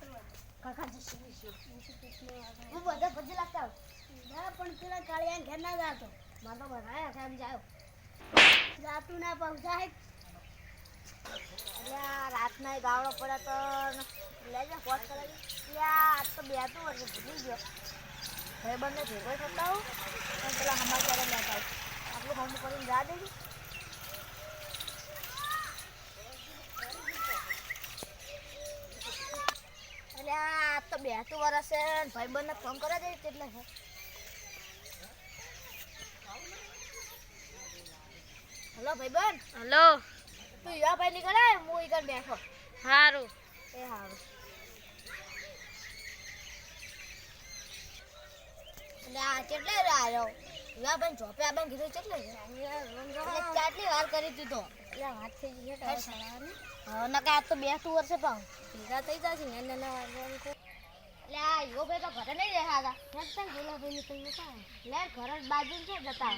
કરવા દે. કાકા જશે. હું બધા ભજી લાગતા આવું. ના પણ પેલા કાળિયા ઘેર ના જાતો. મારે તો બનાયા છે એમ જાયો જાતું ના સાહેબ અલ્યા રાતના ગાવડો પડે તો લેજો ફોન કરાવી. અલ્યા આજ તો બેતું વર્ષે ભૂલી ગયો. ભાઈ બંને ભેગો થતા હોઉં પેલા સમાચાર લેતા આવું હોમ કરીને જા દેજો. અલ્યા આજ તો બેતું વર્ષ છે ને ભાઈ બંને ફોન કરવા દે એટલે છે. હલો ભાઈ બન હલો. તું યુવા ભાઈ નીકળે હું ઈ બેઠો. સારું એ સારું એટલે આ કેટલે આવ્યો યુવા ભાઈ ચોપે આ ભાઈ કીધું કેટલે એટલે કેટલી વાર કરી દીધો. તો એટલે વાત થઈ ગઈ છે નકા આ તો વર્ષે પાઉં ભેગા થઈ જશે ને નાના તો. એટલે આ યો તો ઘરે નહીં રહ્યા હતા. નતા. લે ઘર જ બાજુ છે જતા.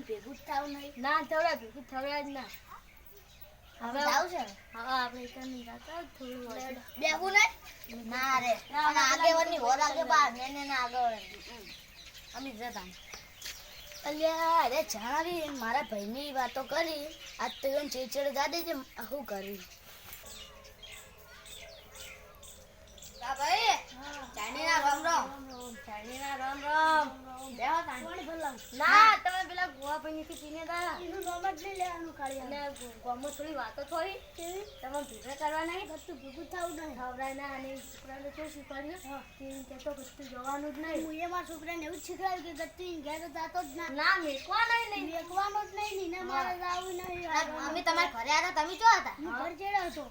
ભેગા થવું નહીં. ના થવડા ભેગું થવડા જ ના. હવે હા હા. બેહું ના ને અલ્યા, અરે જણાવી મારા ભાઈની વાતો કરી. આજ તો ચીચડ જાદે છે શું કરી ભાઈ ચાઈનીના રામ રામ ચાઈનીના રામ રામ બેહો તાણ. કોણ ભરલાવ? ના તમે પેલા ગુવાભાઈ નીથી પીને તા જ નહીં લેવાનું કાળિયા. અને ગામમાં થોડી વાતો થોડી કેવી? તમે ભેગા કરવા નહીં બધું ભેગું થવું નહીં. ખવડાયના અને છોકરાને શું શીખવાડ્યું કે કહેતો કશું જવાનું જ નહીં હું એ મારા છોકરાને એવું જ શીખવાડ્યું કે ગત્તી ઘેર તો જાતો જ ના. ના મેકવાના નહીં વેકવાનો જ નહીં, ને મારે જાવું નહીં. અમે તમારા ઘરે આવ્યા તમે જો હતા ઘર હતો.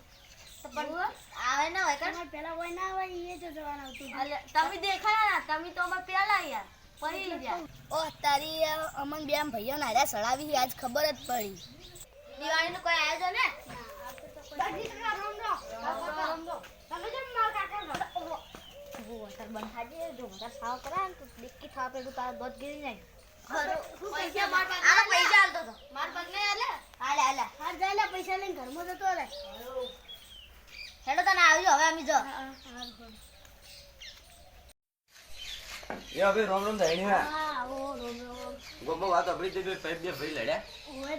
આવે ના હોય પેલા હોય ના હોય એ જ જવાનું આવતું હતું. તમે દેખાયા તમે તો અમે પેલા યાર પહી ગયા ઓહ તારી અમન બે આમ ભાઈઓ ના હાર્યા સળાવી આજ ખબર જ પડી. દિવાળીનું કોઈ આયોજન ને પૈસા ને લઈને ઘરમાં જતો. હેડો તને આવ્યો હવે અમે જો. એ હવે રોમ રોમ થાય નહીં હા, આવો, રોમ, રોમ. વાત આપણી તે બે ભાઈ બે ભાઈ લડ્યા. ઓય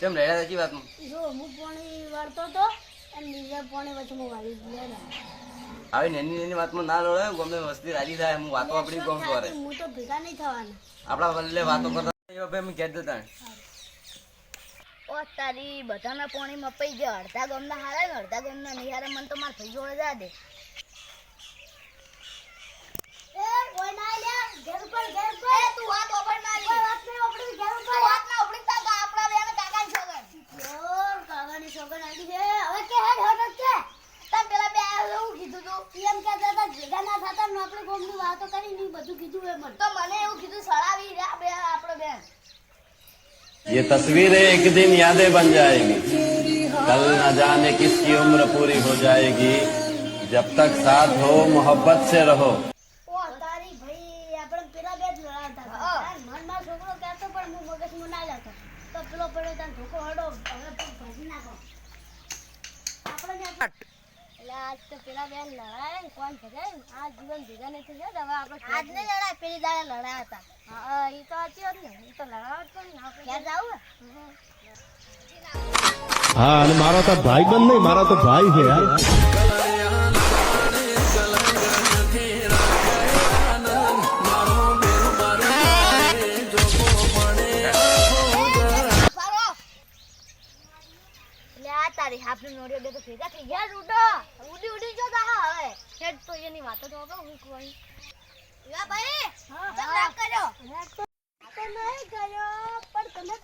કેમ લડ્યા સાચી વાતમાં? જો હું પાણી વાળતો તો અને બીજા પાણી વચમાં વાળી ગયા ને. નેની નેની વાતમાં ના લડાય ગમે વસ્તી રાજી થાય હું વાતો આપણી ગમ કરે? હું તો ભેગા નહીં થવાના. આપણા વલ્લે વાતો કરતા એ ભાઈ અમે કહેતા હતા. ઓ તારી બધાના પાણીમાં પઈ ગયા અડધા ગામના હારા ને અડધા ગામના નહીં હારા મને તો મારા ભાઈ જોડે જા દે. ये तस्वीरें एक दिन यादें बन जाएगी। कल न जाने किसकी उम्र पूरी हो जाएगी। जब तक साथ हो मोहब्बत से रहो। હું મગજમાં ના લેતો તો પેલો પડ્યો તાર ધોકો હડો હવે ભાજી નાખો. આપણે એટલે આજ તો પેલા બેન લડાય ને કોણ ભગાય આ જીવન ભેગા નહીં થઈ જાય હવે આપણે આજ ને લડાય પેલી દાડે લડાયા હતા. હા એ તો સાચી વાત ને. એ તો લડાવવા જ પડે ને આપણે ક્યાં જાવું હા અને મારો તો ભાઈ બંધ નહીં મારો તો ભાઈ છે યાર. ભેગા થઈ ગયા રૂડો. ઉડી ઉડી જો દા હવે. હેડ તો એની વાતો તો હવે હું કોઈ યા ભાઈ હા રાખ કર્યો? રાખ પણ તમે